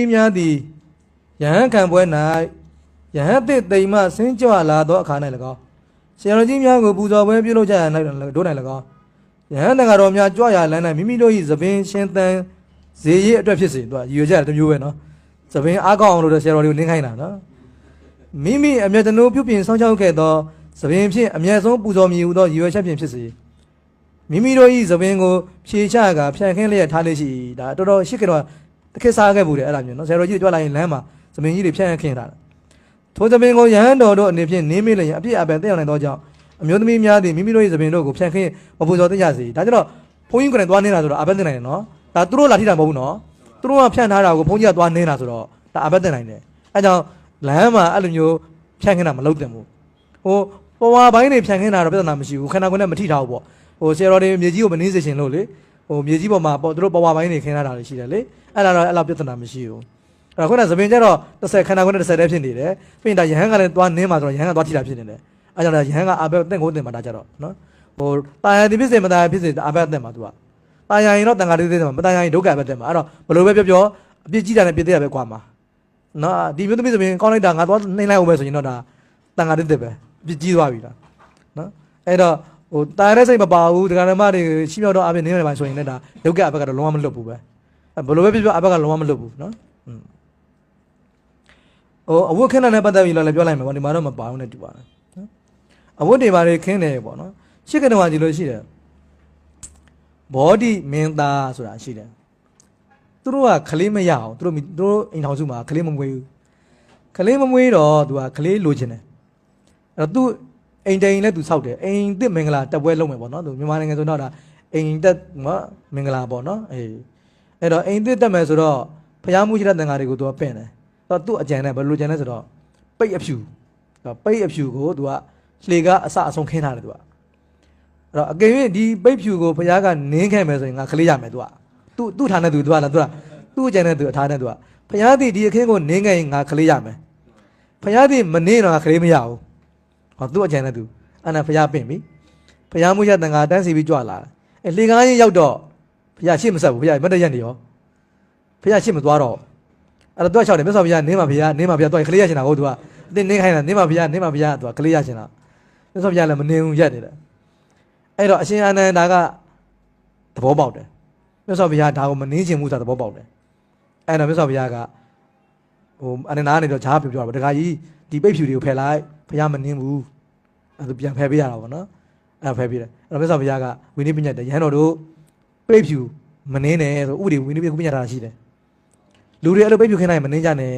ဤများသည်ယဟန်ခံပွဲ၌ယဟန်သစ်တိမ်မှဆင်းကြွလာသောအခါ၌၎င်းဆရာတော်ကြီးများကိုပူဇော်ပွဲပြုလုပ်ကြရ၌တို့၌၎င်းယဟန်တန်ဃာတော်များကြွရလန်း၌မိမိတို့၏သပင်ရှင်သန်ဇေရည်အတွက်ဖြစ်စေသူကရည်ရွယ်ကြတယ်တစ်မျိုးပဲနော်သပင်အားကောင်းအောင်လို့တော့ဆရာတော်တွေကိုနင်းခိုင်းတာနော်မိမိအမျက်တနိုးပြုပြင်ဆောင်ချောက်ခဲ့သောသပင်ဖြင့်အမျက်ဆုံးပူဇော်မြည်ဟူသောရည်ရွယ်ချက်ဖြင့်ဖြစ်စေမိမိတို့ဤသပင်ကိုဖြေချကဖြန့်ခင်းလျက်ထားလေးရှိဒါတော်တော်ရှိကြတော့ တစ်ခေတ်စားခဲ့ဘူးတယ်အဲ့ဒါမျိုးနော်ဆရာတော်ကြီးကြွလာရင်လမ်းမှာသပင်ကြီးတွေဖြန့်ခင်းထားတာထိုသပင်ကိုယဟန်တော်တို့အနေဖြင့်နင်းမိလျင်အပြည့်အပယ်တက်ရောက်နိုင်သောကြောင့်အမျိုးသမီးများသည်မိမိတို့၏သပင်တို့ကိုဖြန့်ခင်းမပူဇော်သိကြစေဒါကြတော့ဘုန်းကြီးကိုယ်တိုင်သွားနေတာဆိုတော့အပက်တက်နိုင်တယ်နော်ဒါသူတို့လာထိတာမဟုတ်ဘူးနော်သူတို့ကဖြန့်ထားတာကိုဘုန်းကြီးကသွားနေတာဆိုတော့ဒါအပက်တက်နိုင်တယ်အဲကြောင့်လမ်းမှာအဲ့လိုမျိုးဖြန့်ခင်းတာမလုပ်သင့်ဘူးဟိုပေါ်ဝါပိုင်းတွေဖြန့်ခင်းတာတော့ပြဿနာမရှိဘူးခန္ဓာကိုယ်နဲ့မထိထားဘူးပေါ့ဟိုဆရာတော်တွေမြေကြီးကိုမနှင်းစေချင်လို့လေ ဟိုမြေကြီးပေါ်မှာပေါ့သူတို့ပဝါပိုင်းတွေခင်းထားတာတွေရှိတယ်လေအဲ့ဒါတော့အဲ့လောက်ပြဿနာမရှိဘူးအဲ့တော့ခုနကသပင်ကျတော့30ခန္ဓာကိုယ်နဲ့30တည်းဖြစ်နေတယ်ပြီးရင်ဒါယဟန်ကလည်းသွားနင်းမှာဆိုတော့ယဟန်ကသွားထိတာဖြစ်နေတယ်အဲ့ကြောင့်ဒါယဟန်ကအဘက်တင့်ကိုတင်မှာဒါကြတော့နော်ဟိုတာယာတိဖြစ်စေမတာယာဖြစ်စေအဘက်တင်မှာသူကတာယာရင်တော့တန်ခါတိဖြစ်စေမှာမတာယာရင်ဒုက္ခပဲတင်မှာအဲ့တော့ဘယ်လိုပဲပြောပြောအပြစ်ကြီးတာနဲ့ပြစ်တဲ့ရပဲကွာမှာနော်ဒီမျိုးသမီးဆိုရင်ကောင်းလိုက်တာငါသွားနှိမ့်လိုက်အောင်ပဲဆိုရင်တော့ဒါတန်ခါတိတစ်ပဲအပြစ်ကြီးသွားပြီလားနော်အဲ့တော့ ဟိုတာရဲစိတ်မပါဘူးဒကာဓမ္မတွေရှိမြောက်တော့အပြင်နေနေပါဆိုရင်လည်းဒါဒုက္ခအဘက်ကတော့လုံးဝမလွတ်ဘူးပဲအဲဘယ်လိုပဲဖြစ်ဖြစ်အဘက်ကလုံးဝမလွတ်ဘူးနော်อืมဟိုအဝတ်ခင်းတဲ့နဲ့ပတ်သက်ပြီးတော့လည်းပြောလိုက်မယ်ဗောဒီမှာတော့မပါဘူးနဲ့တူပါတယ်နော်အဝတ်တွေပါတွေခင်းတယ်ပေါ့နော်ရှစ်ကနဝါကြီးလို့ရှိတယ်ဘောဒီမင်းသားဆိုတာရှိတယ်သူတို့ကခလေးမရအောင်သူတို့မိသူတို့အိမ်ထောင်စုမှာခလေးမမွေးဘူးခလေးမမွေးတော့သူကခလေးလိုချင်တယ်အဲ့တော့သူ အိမ်တိန်လည်းသူဆောက်တယ်အိမ်တစ်မင်္ဂလာတက်ပွဲလုပ်မယ်ပေါ့နော်သူမြန်မာနိုင်ငံဆိုတော့ဒါအိမ်တက်မမင်္ဂလာပေါ့နော်အေးအဲ့တော့အိမ်တစ်တက်မယ်ဆိုတော့ဖျားမှုရှိတဲ့တန်ဃာတွေကိုသူကပင့်တယ်ဆိုတော့သူ့အကြံနဲ့ဘယ်လိုကြံလဲဆိုတော့ပိတ်အဖြူပိတ်အဖြူကိုသူကလှေကအစအဆုံးခင်းထားတယ်သူကအဲ့တော့အကယ်၍ဒီပိတ်ဖြူကိုဖျားကနင်းခဲ့မယ်ဆိုရင်ငါခလေးရမယ်သူကသူ့သူ့ထားနဲ့သူသူကလားသူကသူ့အကြံနဲ့သူအထားနဲ့သူကဖျားသည်ဒီအခင်းကိုနင်းခဲ့ရင်ငါခလေးရမယ်ဖျားသည်မနင်းတော့ငါခလေးမရဘူး ဟောသူ့အကြံနဲ့သူအဲ့ဒါဖျားပင့်ပြီဖျားမှုရတန်ခါတန်းစီပြီးကြွလာတယ်အဲလေကားကြီးရောက်တော့ဖျားရှေ့မဆက်ဘူးဖျားမတ်တရက်နေရောဖျားရှေ့မသွားတော့အဲ့တော့သူကလျှောက်တယ်မြတ်စွာဘုရားနင်းပါဖျားနင်းပါဖျားသူကခလေးရချင်တာဟုတ်သူကအတင်းနင်းခိုင်းတာနင်းပါဖျားနင်းပါဖျားသူကခလေးရချင်တာမြတ်စွာဘုရားလည်းမနင်းဘူးရက်နေတယ်အဲ့တော့အရှင်အာနန္ဒာကသဘောပေါက်တယ်မြတ်စွာဘုရားဒါကိုမနင်းချင်ဘူးဆိုတာသဘောပေါက်တယ်အဲ့တော့မြတ်စွာဘုရားကဟိုအာနန္ဒာကနေတော့ဂျားပြောပြောတာတခါကြီး ဒီပိတ်ဖြူတွေကိုဖယ်လိုက်ဘုရားမနင်းဘူးအဲ့ဒါပြန်ဖယ်ပေးရတာပေါ့နော်အဲ့ဒါဖယ်ပေးတယ်အဲ့တော့မြတ်စွာဘုရားကဝိနည်းပညာတယ်ရဟန်းတော်တို့ပိတ်ဖြူမနှင်းနဲ့ဆိုဥပဒေဝိနည်းပညာတာရှိတယ်လူတွေအဲ့လိုပိတ်ဖြူခင်းနိုင်မနှင်းကြနဲ့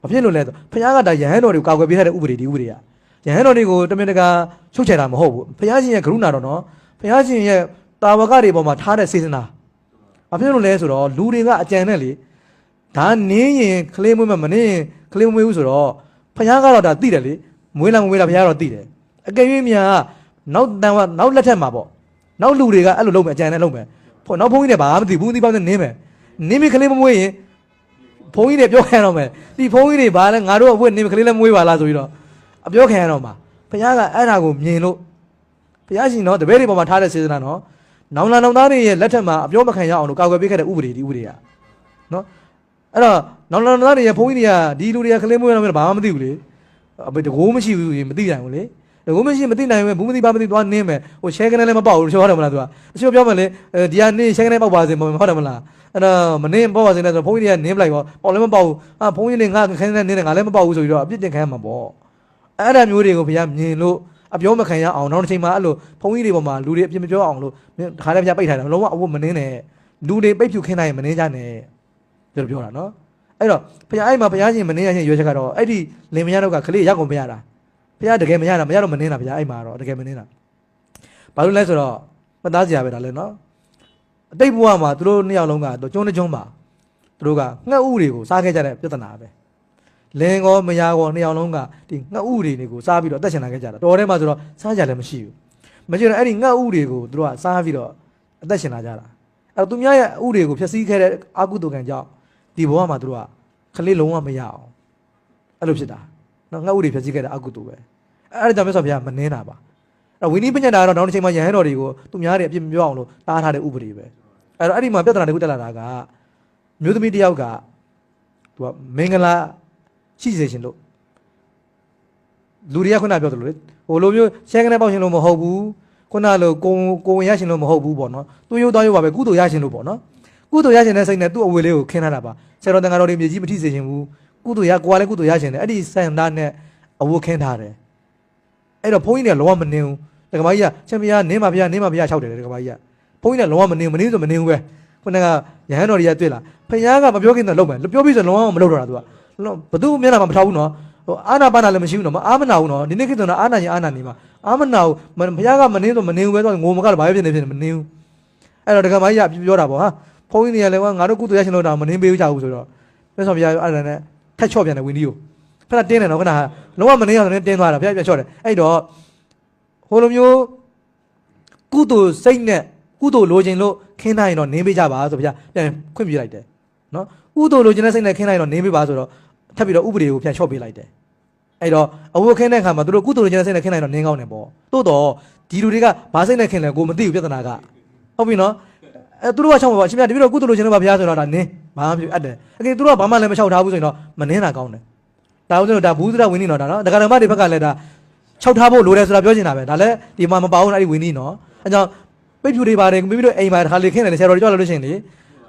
ဘာဖြစ်လို့လဲဆိုဘုရားကဒါရဟန်းတော်တွေကိုကာကွယ်ပေးထားတဲ့ဥပဒေဒီဥပဒေကရဟန်းတော်တွေကိုတမင်တကာချုပ်ချယ်တာမဟုတ်ဘူးဘုရားရှင်ရဲ့ကရုဏာတော်နော်ဘုရားရှင်ရဲ့တာဝကတွေပေါ်မှာထားတဲ့စေစနာဘာဖြစ်လို့လဲဆိုတော့လူတွေကအကြံနဲ့လေဒါနင်းရင်ခလေးမွေးမမနင်းရင်ခလေးမွေးဘူးဆိုတော့ ဘုရားကတော့ဒါသိတယ်လေမွေးလာမမွေးလာဘုရားတော့သိတယ်အကယ်၍များနောက်တန်ကနောက်လက်ထက်မှာပေါ့နောက်လူတွေကအဲ့လိုလုပ်မယ်အကြံနဲ့လုပ်မယ်ဖို့နောက်ဘုန်းကြီးတွေဘာမှမသိဘူးသီးပေါင်းနဲ့နင်းမယ်နင်းမိကလေးမမွေးရင်ဘုန်းကြီးတွေပြောခံရတော့မယ်ဒီဘုန်းကြီးတွေဘာလဲငါတို့အဝတ်နင်းမိကလေးလည်းမွေးပါလားဆိုပြီးတော့အပြောခံရတော့မှာဘုရားကအဲ့ဒါကိုမြင်လို့ဘုရားရှင်တော့တပည့်တွေပေါ်မှာထားတဲ့စေတနာနော်နောင်လာနောင်သားတွေရဲ့လက်ထက်မှာအပြောမခံရအောင်လို့ကာကွယ်ပေးခဲ့တဲ့ဥပဒေဒီဥပဒေကနော် အဲ့တော့နောင်လာနောင်သားတွေရဲ့ဘုန်းကြီးတွေကဒီလူတွေကကလေးမွေးရတော့ဘာမှမသိဘူးလေအဘတကိုးမရှိဘူးရင်မသိနိုင်ဘူးလေတကိုးမရှိမသိနိုင်ဘူးဘူးမသိပါမသိသွားနင်းမယ်ဟိုရှဲကနေလည်းမပေါက်ဘူးပြောတယ်မလားသူကတချို့ပြောမှလေဒီကနင်းရှဲကနေပေါက်ပါစေမဟုတ်တယ်မလားအဲ့တော့မနင်းပေါက်ပါစေနဲ့ဆိုဘုန်းကြီးတွေကနင်းပလိုက်ပေါ့ပေါက်လည်းမပေါက်ဘူးအာဘုန်းကြီးတွေငါခင်းနေနေငါလည်းမပေါက်ဘူးဆိုပြီးတော့အပြစ်တင်ခံရမှာပေါ့အဲ့ဒါမျိုးတွေကိုဘုရားမြင်လို့အပြောမခံရအောင်နောက်တစ်ချိန်မှာအဲ့လိုဘုန်းကြီးတွေပေါ်မှာလူတွေအပြစ်မပြောအောင်လို့တခါတည်းဘုရားပိတ်ထားတယ်လုံးဝအဝတ်မနင်းနဲ့လူတွေပိတ်ဖြူခင်းနိုင်ရင်မနင်းကြနဲ့ ပြောပြောတာနော်အဲ့တော့ဘုရားအဲ့မှာဘုရားရှင်မနှင်းရခြင်းရွေးချက်ကတော့အဲ့ဒီလင်မယားတို့ကခလေးရောက်ကုန်မရတာဘုရားတကယ်မရတာမရတော့မနှင်းတာဘုရားအဲ့မှာတော့တကယ်မနှင်းတာဘာလို့လဲဆိုတော့မသားစရာပဲဒါလဲနော်အတိတ်ဘဝမှာသူတို့နှစ်ယောက်လုံးကတော့ကျုံးတစ်ကျုံးပါသူတို့ကငှက်ဥတွေကိုစားခဲ့ကြတဲ့ပြဿနာပဲလင်ကောမယားကောနှစ်ယောက်လုံးကဒီငှက်ဥတွေကိုစားပြီးတော့အသက်ရှင်လာခဲ့ကြတာတော်ထဲမှာဆိုတော့စားကြလည်းမရှိဘူးမရှိတော့အဲ့ဒီငှက်ဥတွေကိုသူတို့ကစားပြီးတော့အသက်ရှင်လာကြတာအဲ့တော့သူများရဲ့ဥတွေကိုဖျက်ဆီးခဲ့တဲ့အကုသိုလ်ကံကြောင့် ဒီဘဝမှာသူတို့ကခလေးလုံးဝမရအောင်အဲ့လိုဖြစ်တာနော်ငှက်ဥတွေဖြည့်စည်းခဲ့တာအကုသို့ပဲအဲ့ဒါကြောင့်မြတ်စွာဘုရားမနှင်းတာပါအဲ့ဝိနည်းပညာတာကတော့နောက်တစ်ချိန်မှာယဟန်တော်တွေကိုသူများတွေအပြစ်မပြောအောင်လို့တားထားတဲ့ဥပဒေပဲအဲ့တော့အဲ့ဒီမှာပြဿနာတစ်ခုတက်လာတာကမျိုးသမီးတစ်ယောက်ကသူကမင်္ဂလာရှိစေခြင်းလို့လူတွေကခုနပြောသလိုလေဟိုလိုမျိုးရှဲကနေပေါက်ရှင်လို့မဟုတ်ဘူးခုနလိုကိုကိုဝင်ရရှင်လို့မဟုတ်ဘူးပေါ့နော်သူရုပ်သားရုပ်ပါပဲကုသိုလ်ရရှင်လို့ပေါ့နော် ကုသိုလ်ရရှင်တဲ့စိတ်နဲ့သူ့အဝေလေးကိုခင်းထားတာပါဆရာတော်တန်ဃာတော်တွေမြေကြီးမထိစေခြင်းဘူးကုသိုလ်ရကိုကလည်းကုသိုလ်ရရှင်တယ်အဲ့ဒီစံသားနဲ့အဝတ်ခင်းထားတယ်အဲ့တော့ဘုန်းကြီးတွေကလောကမနေဘူးတက္ကမကြီးကချင်ပြားနင်းပါဗျာနင်းပါဗျာ၆တယ်တက္ကမကြီးကဘုန်းကြီးကလောကမနေဘူးမနေဆိုမနေဘူးပဲခုနကရဟန်းတော်တွေကတွေ့လာဖခင်ကမပြောခင်တော့လုံးမယ်ပြောပြီးဆိုလုံးဝမလုပ်တော့တာသူကဘသူမျက်နှာမှာမထားဘူးနော်ဟိုအာနာပါနာလည်းမရှိဘူးနော်မအာမနာဘူးနော်ဒီနေ့ခေတ်ကတော့အာနာရင်အာနာနေမှာအာမနာဘူးမဘုရားကမနှင်းဆိုမနှင်းဘူးပဲဆိုငိုမကလည်းဘာဖြစ်နေဖြစ်နေမနှင်းဘူးအဲ့တော့ဒကမကြီးကပြောတာပေါ့ဟာ ဘုန်းကြီးတွေကလည်းငါတို့ကုသိုလ်ရရှင်လို့တာမနှင်းပေးကြဘူးဆိုတော့မြတ်စွာဘုရားအဲ့ဒါနဲ့ထက်ချော့ပြန်တယ်ဝင်းကြီးကိုခဏတင်းတယ်နော်ခဏလုံးဝမနှင်းအောင်လည်းတင်းသွားတာဘုရားပြန်ချော့တယ်အဲ့တော့ဟိုလိုမျိုးကုသိုလ်စိတ်နဲ့ကုသိုလ်လိုချင်လို့ခင်းနိုင်တော့နင်းပေးကြပါဆိုဘုရားပြန်ခွင့်ပြုလိုက်တယ်နော်ကုသိုလ်လိုချင်တဲ့စိတ်နဲ့ခင်းနိုင်တော့နင်းပေးပါဆိုတော့ထပ်ပြီးတော့ဥပဒေကိုပြန်ချော့ပေးလိုက်တယ်အဲ့တော့အဝတ်ခင်းတဲ့ခါမှာသူတို့ကုသိုလ်ကျတဲ့စိတ်နဲ့ခင်းလိုက်တော့နင်းကောင်းတယ်ပေါ့တိုးတော့ဒီလူတွေကဘာစိတ်နဲ့ခင်းလဲကိုမသိဘူးပြဿနာကဟုတ်ပြီနော် အဲသူတို့ကချောင်းပါပါရှင်ပြတပည့်တော်ကုသိုလ်ကျတဲ့ဘာဘုရားဆိုတော့ဒါနင်းဘာမှမဖြစ်အပ်တယ်အကယ်သူတို့ကဘာမှလည်းမချောက်ထားဘူးဆိုရင်တော့မနင်းတာကောင်းတယ်ဒါဦးဇင်းတို့ဒါဘူးသရဝင်းနေတော့ဒါနော်ဒကာဓမ္မတွေဘက်ကလည်းဒါချောက်ထားဖို့လိုတယ်ဆိုတာပြောချင်တာပဲဒါလည်းဒီမှာမပါဘူးနော်အဲ့ဒီဝင်းနေနော်အဲကြောင့်ပိတ်ဖြူတွေပါတယ်မိမိတို့အိမ်မှာတစ်ခါလေခင်းတယ်လေဆရာတော်တွေကြောက်လို့လို့ရှိရင်လေ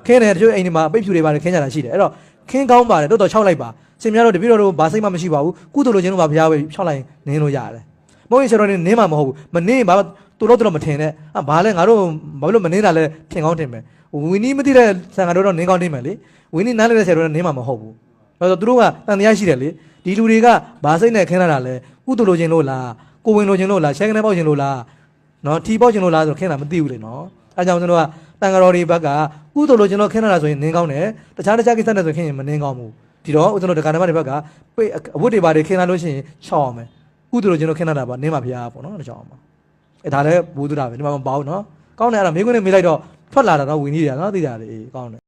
ခင်းတယ်တချို့အိမ်တွေမှာပိတ်ဖြူတွေပါတယ်ခင်းကြတာရှိတယ်အဲ့တော့ခင်းကောင်းပါတယ်တော်တော်ချောက်လိုက်ပါရှင်များတို့တပည့်တော်တို့ဘာစိတ်မှမရှိပါဘူးကုသိုလ်လိုချင်လို့ပါဘုရားပဲဖြောက်လိုက်ရင်နင်းလို့ရတယ်မဟုတ်ရင်ဆရာတော်နေနင်းမှာမဟုတ်ဘူးမနင်းရင်ဘာ သူတို့တို့မထင်နဲ့ဟာဘာလဲငါတို့ဘာလို့မနင်းတာလဲထင်ကောင်းထင်မယ်ဝင်းနီးမသိတဲ့ဆံဃာတို့တော့နင်းကောင်းထင်မယ်လေဝင်းနီးနားလဲတဲ့ဆရာတော်ကနင်းမှာမဟုတ်ဘူးအဲတော့သူတို့ကတန်တရားရှိတယ်လေဒီလူတွေကဘာစိတ်နဲ့ခင်းလာတာလဲကုသိုလ်လိုချင်လို့လားကိုဝင်လိုချင်လို့လားရှဲကနေပေါက်ချင်လို့လားနော်ထီပေါက်ချင်လို့လားဆိုတော့ခင်းတာမသိဘူးလေနော်အဲကြောင့်ကျွန်တော်ကတန်ဃာတော်တွေဘက်ကကုသိုလ်လိုချင်လို့ခင်းလာတာဆိုရင်နင်းကောင်းတယ်တခြားတခြားကိစ္စနဲ့ဆိုခင်းရင်မနင်းကောင်းဘူးဒီတော့ကျွန်တော်ဒကာနမတွေဘက်ကပိတ်အဝတ်တွေပါတယ်ခင်းလာလို့ရှိရင်ချောက်အောင်မယ်ကုသိုလ်ကျွန်တော်ခင်းလာတာပါနင်းပါဗျာပေါ့နော်ဒါကြောင့်အောင်ပါ အဲဒါလည်းဘူးသူတာပဲဒီမှာမပေါ့နော်ကောင်းတယ်အဲ့ဒါမင်းကွန်းနဲ့မေးလိုက်တော့ထွက်လာတာတော့ဝင်ကြီးတယ်နော်သိတာလေကောင်းတယ်